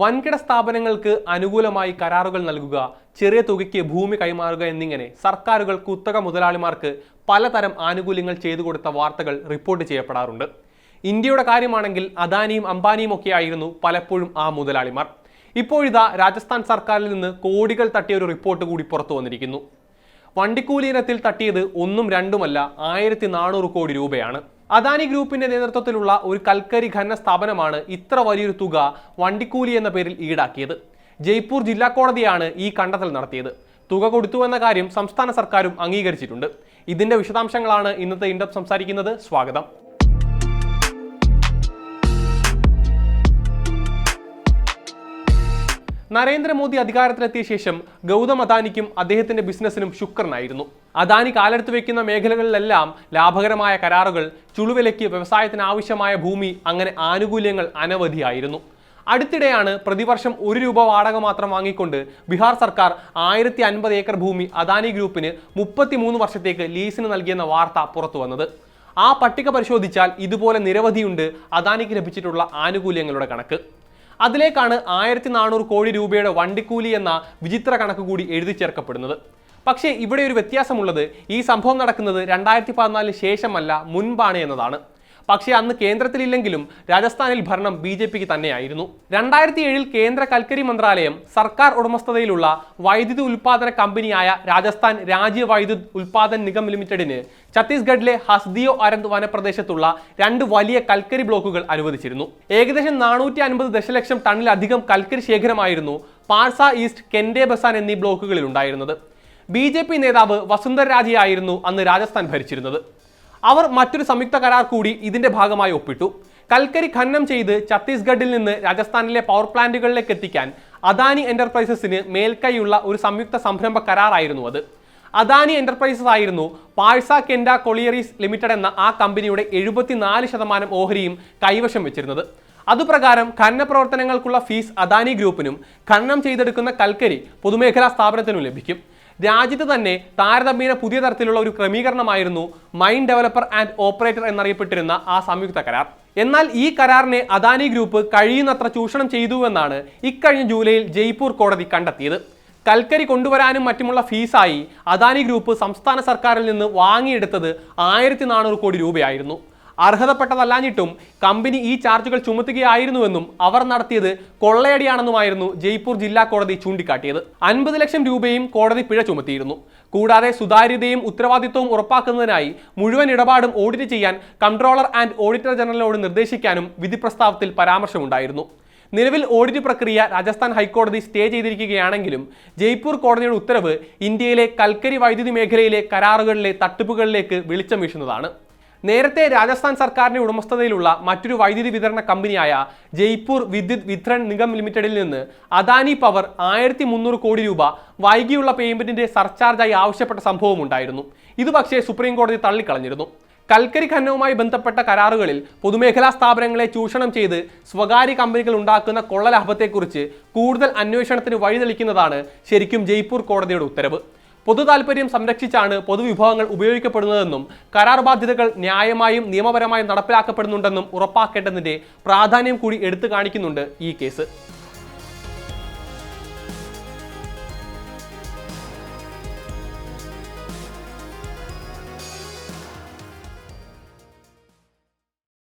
വൻകിട സ്ഥാപനങ്ങൾക്ക് അനുകൂലമായി കരാറുകൾ നൽകുക ചെറിയ തുകയ്ക്ക് ഭൂമി കൈമാറുക എന്നിങ്ങനെ സർക്കാരുകൾ കുത്തക മുതലാളിമാർക്ക് പലതരം ആനുകൂല്യങ്ങൾ ചെയ്തു കൊടുത്ത വാർത്തകൾ റിപ്പോർട്ട് ചെയ്യപ്പെടാറുണ്ട്. ഇന്ത്യയുടെ കാര്യമാണെങ്കിൽ അദാനിയും അംബാനിയും ഒക്കെ ആയിരുന്നു പലപ്പോഴും ആ മുതലാളിമാർ. ഇപ്പോഴിതാ രാജസ്ഥാൻ സർക്കാരിൽ നിന്ന് കോടികൾ തട്ടിയ ഒരു റിപ്പോർട്ട് കൂടി പുറത്തു വന്നിരിക്കുന്നു. വണ്ടിക്കൂലി ഇനത്തിൽ തട്ടിയത് ഒന്നും രണ്ടുമല്ല ആയിരത്തി കോടി രൂപയാണ്. അദാനി ഗ്രൂപ്പിന്റെ നേതൃത്വത്തിലുള്ള ഒരു കൽക്കരി ഖനന സ്ഥാപനമാണ് ഇത്ര വലിയൊരു തുക വണ്ടിക്കൂലി എന്ന പേരിൽ ഈടാക്കിയത്. ജയ്പൂർ ജില്ലാ കോടതിയാണ് ഈ കണ്ടെത്തൽ നടത്തിയത്. തുക കൊടുത്തു എന്ന കാര്യം സംസ്ഥാന സർക്കാരും അംഗീകരിച്ചിട്ടുണ്ട്. ഇതിന്റെ വിശദാംശങ്ങളാണ് ഇന്നത്തെ ഇൻഡപ് സംസാരിക്കുന്നത്. സ്വാഗതം. നരേന്ദ്രമോദി അധികാരത്തിലെത്തിയ ശേഷം ഗൗതം അദാനിക്കും അദ്ദേഹത്തിന്റെ ബിസിനസ്സിനും ശുക്രനായിരുന്നു. അദാനി കാലെടുത്ത് വയ്ക്കുന്ന മേഖലകളിലെല്ലാം ലാഭകരമായ കരാറുകൾ ചുളുവിലയ്ക്ക് വ്യവസായത്തിന് ആവശ്യമായ ഭൂമി അങ്ങനെ ആനുകൂല്യങ്ങൾ അനവധിയായിരുന്നു. അടുത്തിടെയാണ് പ്രതിവർഷം ഒരു രൂപ വാടക മാത്രം വാങ്ങിക്കൊണ്ട് ബീഹാർ സർക്കാർ ആയിരത്തി അൻപത് ഏക്കർ ഭൂമി അദാനി ഗ്രൂപ്പിന് മുപ്പത്തിമൂന്ന് വർഷത്തേക്ക് ലീസിന് നൽകിയെന്ന വാർത്ത പുറത്തു വന്നത്. ആ പട്ടിക പരിശോധിച്ചാൽ ഇതുപോലെ നിരവധിയുണ്ട് അദാനിക്ക് ലഭിച്ചിട്ടുള്ള ആനുകൂല്യങ്ങളുടെ കണക്ക്. അതിലേക്കാണ് ആയിരത്തി നാനൂറ് കോടി രൂപയുടെ വണ്ടിക്കൂലി എന്ന വിചിത്ര കണക്ക് കൂടി എഴുതി ചേർക്കപ്പെടുന്നത്. പക്ഷേ ഇവിടെ ഒരു വ്യത്യാസമുള്ളത് ഈ സംഭവം നടക്കുന്നത് രണ്ടായിരത്തി പതിനാലിന് ശേഷമല്ല മുൻപാണ് എന്നതാണ്. പക്ഷേ അന്ന് കേന്ദ്രത്തിലില്ലെങ്കിലും രാജസ്ഥാനിൽ ഭരണം ബി ജെ പിക്ക് തന്നെയായിരുന്നു. രണ്ടായിരത്തി ഏഴിൽ കേന്ദ്ര കൽക്കരി മന്ത്രാലയം സർക്കാർ ഉടമസ്ഥതയിലുള്ള വൈദ്യുതി ഉൽപാദന കമ്പനിയായ രാജസ്ഥാൻ രാജ്യ വൈദ്യുത് ഉൽപാദൻ നിഗം ലിമിറ്റഡിന് ഛത്തീസ്ഗഡിലെ ഹസ്ദിയോ അരന്ത് വനപ്രദേശത്തുള്ള രണ്ട് വലിയ കൽക്കരി ബ്ലോക്കുകൾ അനുവദിച്ചിരുന്നു. ഏകദേശം നാനൂറ്റി അൻപത് ദശലക്ഷം ടണ്ണിലധികം കൽക്കരി ശേഖരമായിരുന്നു പാർസ ഈസ്റ്റ് കെൻഡെ ബസാൻ എന്നീ ബ്ലോക്കുകളിൽ ഉണ്ടായിരുന്നത് ബി നേതാവ് വസുന്ധര രാജയായിരുന്നു അന്ന് രാജസ്ഥാൻ ഭരിച്ചിരുന്നത്. അവർ മറ്റൊരു സംയുക്ത കരാർ കൂടി ഇതിന്റെ ഭാഗമായി ഒപ്പിട്ടു. കൽക്കരി ഖനനം ചെയ്ത് ഛത്തീസ്ഗഡിൽ നിന്ന് രാജസ്ഥാനിലെ പവർ പ്ലാന്റുകളിലേക്ക് എത്തിക്കാൻ അദാനി എന്റർപ്രൈസസിന് മേൽക്കൈയുള്ള ഒരു സംയുക്ത സംരംഭ കരാറായിരുന്നു അത്. അദാനി എന്റർപ്രൈസസ് ആയിരുന്നു പാഴ്സ കെൻഡ കൊളിയറീസ് ലിമിറ്റഡ് എന്ന ആ കമ്പനിയുടെ എഴുപത്തിനാല് ശതമാനം ഓഹരിയും കൈവശം വെച്ചിരുന്നത്. അതുപ്രകാരം ഖനന പ്രവർത്തനങ്ങൾക്കുള്ള ഫീസ് അദാനി ഗ്രൂപ്പിനും ഖനനം ചെയ്തെടുക്കുന്ന കൽക്കരി പൊതുമേഖലാ സ്ഥാപനത്തിനും ലഭിക്കും. രാജ്യത്ത് തന്നെ താരതമ്യേന പുതിയ തരത്തിലുള്ള ഒരു ക്രമീകരണമായിരുന്നു മൈൻ ഡെവലപ്പർ ആൻഡ് ഓപ്പറേറ്റർ എന്നറിയപ്പെട്ടിരുന്ന ആ സംയുക്ത കരാർ. എന്നാൽ ഈ കരാറിനെ അദാനി ഗ്രൂപ്പ് കഴിയുന്നത്ര ചൂഷണം ചെയ്തുവെന്നാണ് ഇക്കഴിഞ്ഞ ജൂലൈയിൽ ജയ്പൂർ കോടതി കണ്ടെത്തിയത്. കൽക്കരി കൊണ്ടുവരാനും മറ്റുമുള്ള ഫീസായി അദാനി ഗ്രൂപ്പ് സംസ്ഥാന സർക്കാരിൽ നിന്ന് വാങ്ങിയെടുത്തത് ആയിരത്തി കോടി രൂപയായിരുന്നു. അർഹതപ്പെട്ടതല്ലാഞ്ഞിട്ടും കമ്പനി ഈ ചാർജുകൾ ചുമത്തുകയായിരുന്നുവെന്നും അവർ നടത്തിയത് കൊള്ളയടിയാണെന്നുമായിരുന്നു ജയ്പൂർ ജില്ലാ കോടതി ചൂണ്ടിക്കാട്ടിയത്. അൻപത് ലക്ഷം രൂപയും കോടതി പിഴ ചുമത്തിയിരുന്നു. കൂടാതെ സുതാര്യതയും ഉത്തരവാദിത്വവും ഉറപ്പാക്കുന്നതിനായി മുഴുവൻ ഇടപാടും ഓഡിറ്റ് ചെയ്യാൻ കൺട്രോളർ ആൻഡ് ഓഡിറ്റർ ജനറലോട് നിർദ്ദേശിക്കാനും വിധി പ്രസ്താവത്തിൽ പരാമർശമുണ്ടായിരുന്നു. നിലവിൽ ഓഡിറ്റ് പ്രക്രിയ രാജസ്ഥാൻ ഹൈക്കോടതി സ്റ്റേ ചെയ്തിരിക്കുകയാണെങ്കിലും ജയ്പൂർ കോടതിയുടെ ഉത്തരവ് ഇന്ത്യയിലെ കൽക്കരി വൈദ്യുതി മേഖലയിലെ കരാറുകളിലെ തട്ടിപ്പുകളിലേക്ക് വെളിച്ചം വീശുന്നതാണ്. നേരത്തെ രാജസ്ഥാൻ സർക്കാരിന്റെ ഉടമസ്ഥതയിലുള്ള മറ്റൊരു വൈദ്യുതി വിതരണ കമ്പനിയായ ജയ്പൂർ വിദ്യുത് വിത്രൺ നിഗം ലിമിറ്റഡിൽ നിന്ന് അദാനി പവർ ആയിരത്തി മുന്നൂറ് കോടി രൂപ വൈകിയുള്ള പേയ്മെന്റിന്റെ സർചാർജായി ആവശ്യപ്പെട്ട സംഭവം ഉണ്ടായിരുന്നു. ഇത് പക്ഷേ സുപ്രീം കോടതി തള്ളിക്കളഞ്ഞിരുന്നു. കൽക്കരി ഖനനവുമായി ബന്ധപ്പെട്ട കരാറുകളിൽ പൊതുമേഖലാ സ്ഥാപനങ്ങളെ ചൂഷണം ചെയ്ത് സ്വകാര്യ കമ്പനികൾ ഉണ്ടാക്കുന്ന കൊള്ളലാഭത്തെക്കുറിച്ച് കൂടുതൽ അന്വേഷണത്തിന് വഴിതെളിക്കുന്നതാണ് ശരിക്കും ജയ്പൂർ കോടതിയുടെ ഉത്തരവ്. പൊതു താൽപര്യം സംരക്ഷിച്ചാണ് പൊതുവിഭവങ്ങൾ ഉപയോഗിക്കപ്പെടുന്നതെന്നും കരാർ ബാധ്യതകൾ ന്യായമായും നിയമപരമായും നടപ്പിലാക്കപ്പെടുന്നുണ്ടെന്നും ഉറപ്പാക്കേണ്ടതിന്റെ പ്രാധാന്യം കൂടി എടുത്തു കാണിക്കുന്നുണ്ട് ഈ കേസ്.